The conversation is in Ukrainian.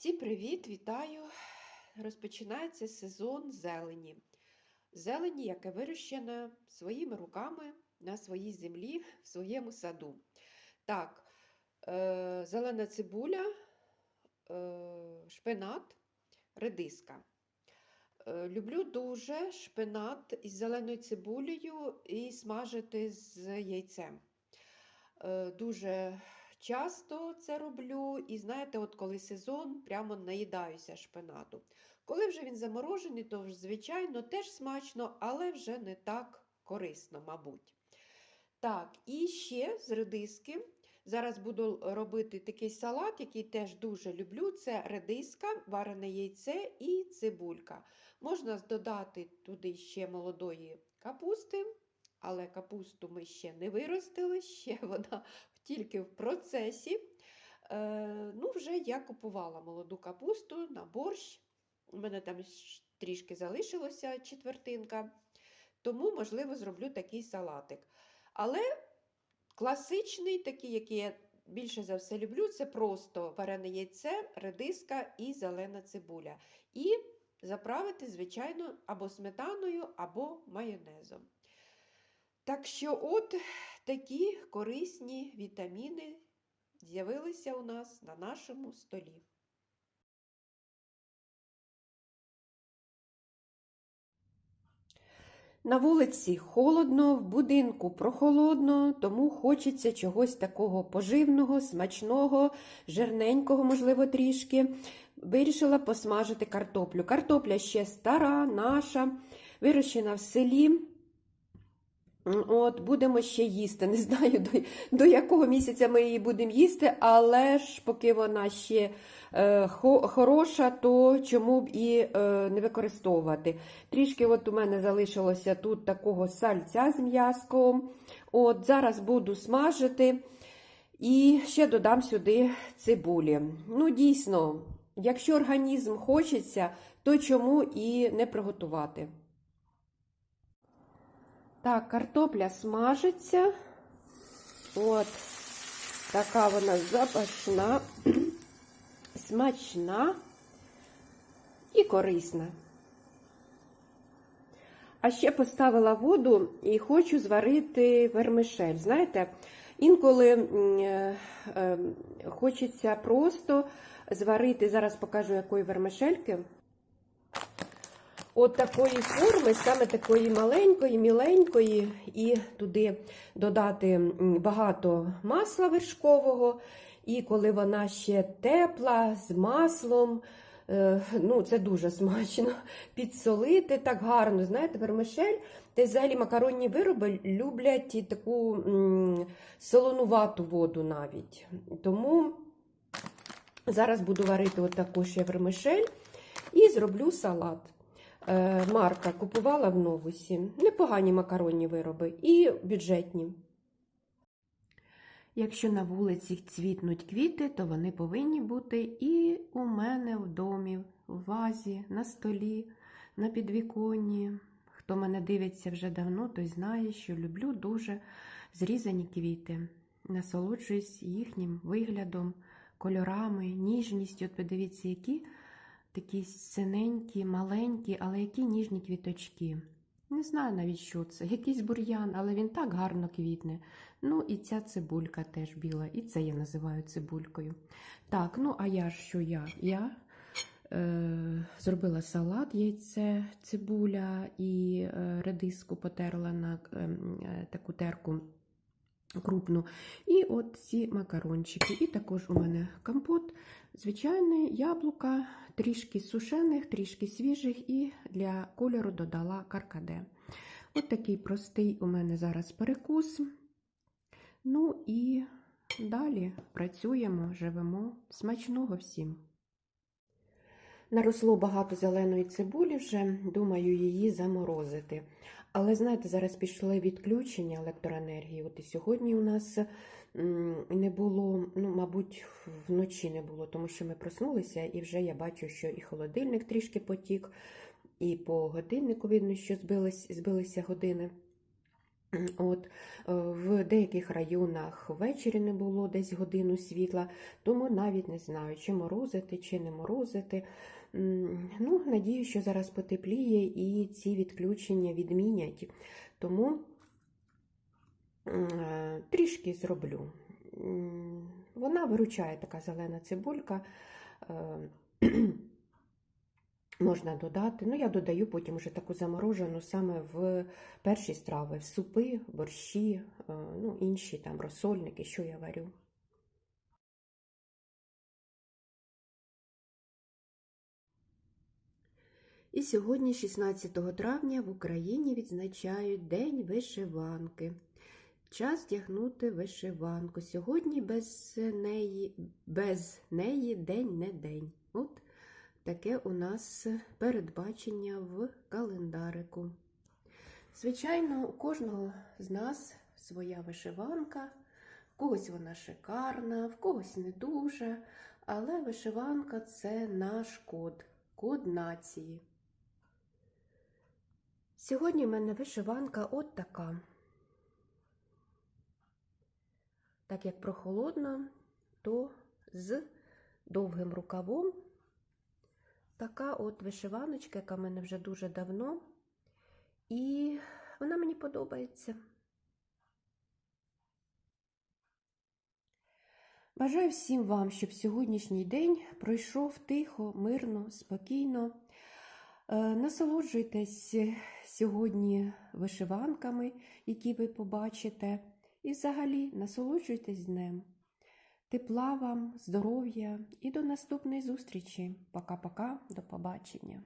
Всім привіт, вітаю! Розпочинається сезон зелені. Зелені, яке вирощено своїми руками на своїй землі, в своєму саду. Так, е, зелена цибуля, е, шпинат, редиска. Е, люблю дуже шпинат із зеленою цибулею і смажити з яйцем. Дуже часто це роблю, і знаєте, от коли сезон, прямо наїдаюся шпинату. Коли вже він заморожений, то звичайно, теж смачно, але вже не так корисно, мабуть. Так, і ще з редиски. Зараз буду робити такий салат, який теж дуже люблю. Це редиска, варене яйце і цибулька. Можна додати туди ще молодої капусти, але капусту ми ще не виростили, ще вона тільки в процесі. Е, ну, вже я купувала молоду капусту на борщ. У мене там трішки залишилося четвертинка, тому, можливо, зроблю такий салатик. Але класичний, такий, який я більше за все люблю, це просто варене яйце, редиска і зелена цибуля. І заправити, звичайно, або сметаною, або майонезом. Так що, от такі корисні вітаміни з'явилися у нас на нашому столі. На вулиці холодно, в будинку прохолодно, тому хочеться чогось такого поживного, смачного, жирненького, можливо, трішки. Вирішила посмажити картоплю. Картопля ще стара, наша, вирощена в селі. От, будемо ще їсти. Не знаю, до, до якого місяця ми її будемо їсти, але ж поки вона ще е, хо, хороша, то чому б і е, не використовувати. Трішки от у мене залишилося тут такого сальця з м'язком. От, Зараз буду смажити і ще додам сюди цибулі. Ну, дійсно, якщо організм хочеться, то чому і не приготувати. Так, картопля смажиться. От, така вона запашна, смачна і корисна. А ще поставила воду і хочу зварити вермишель. Знаєте, інколи е, е, хочеться просто зварити, зараз покажу якої вермишельки. От такої форми, саме такої маленької, міленької, і туди додати багато масла вершкового. І коли вона ще тепла, з маслом, е, ну це дуже смачно. Підсолити так гарно. Знаєте, вермишель, та взагалі макаронні вироби люблять і таку солонувату воду навіть. Тому зараз буду варити отаку ще вермишель і зроблю салат. Е, Марка купувала в новусі. Непогані макаронні вироби і бюджетні. Якщо на вулиці цвітнуть квіти, то вони повинні бути і у мене в домі, в вазі, на столі, на підвіконні. Хто мене дивиться вже давно, той знає, що люблю дуже зрізані квіти. Насолоджуюсь їхнім виглядом, кольорами, ніжністю. От подивіться, які такі синенькі, маленькі, але які ніжні квіточки. Не знаю навіть, що це. Якийсь бур'ян, але він так гарно квітне. Ну, і ця цибулька теж біла, і це я називаю цибулькою. Так, ну а я що я? Я е, зробила салат, яйце, цибуля і е, редиску потерла на е, е, таку терку крупну. І от ці макарончики. І також у мене компот, звичайний яблука, трішки сушених, трішки свіжих, і для кольору додала каркаде. От такий простий у мене зараз перекус. Ну і далі працюємо, живемо. Смачного всім! Наросло багато зеленої цибулі вже, думаю, її заморозити. Але знаєте, зараз пішли відключення електроенергії. От і сьогодні у нас не було, ну, мабуть, вночі не було, тому що ми проснулися, і вже я бачу, що і холодильник трішки потік, і по годиннику видно, що збились, збилися години. От, е, в деяких районах ввечері не було десь годину світла, тому навіть не знаю, чи морозити, чи не морозити. Ну, надію, що зараз потепліє і ці відключення відмінять. Тому е, трішки зроблю. Вона виручає така зелена цибулька. е, Можна додати. Ну, я додаю потім вже таку заморожену саме в перші страви, в супи, борщі, е, ну, інші там розсольники, що я варю. І сьогодні, 16 травня, в Україні відзначають День вишиванки. Час вдягнути вишиванку. Сьогодні без неї, без неї день не день. От таке у нас передбачення в календарику. Звичайно, у кожного з нас своя вишиванка, в когось вона шикарна, в когось не дуже, але вишиванка це наш код, код нації. Сьогодні в мене вишиванка от така. Так як прохолодно, то з довгим рукавом така от вишиваночка, яка в мене вже дуже давно, і вона мені подобається. Бажаю всім вам, щоб сьогоднішній день пройшов тихо, мирно, спокійно. Е, Насолоджуйтесь сьогодні вишиванками, які ви побачите, і взагалі насолоджуйтесь днем. Тепла вам, здоров'я і до наступної зустрічі. Пока-пока, до побачення.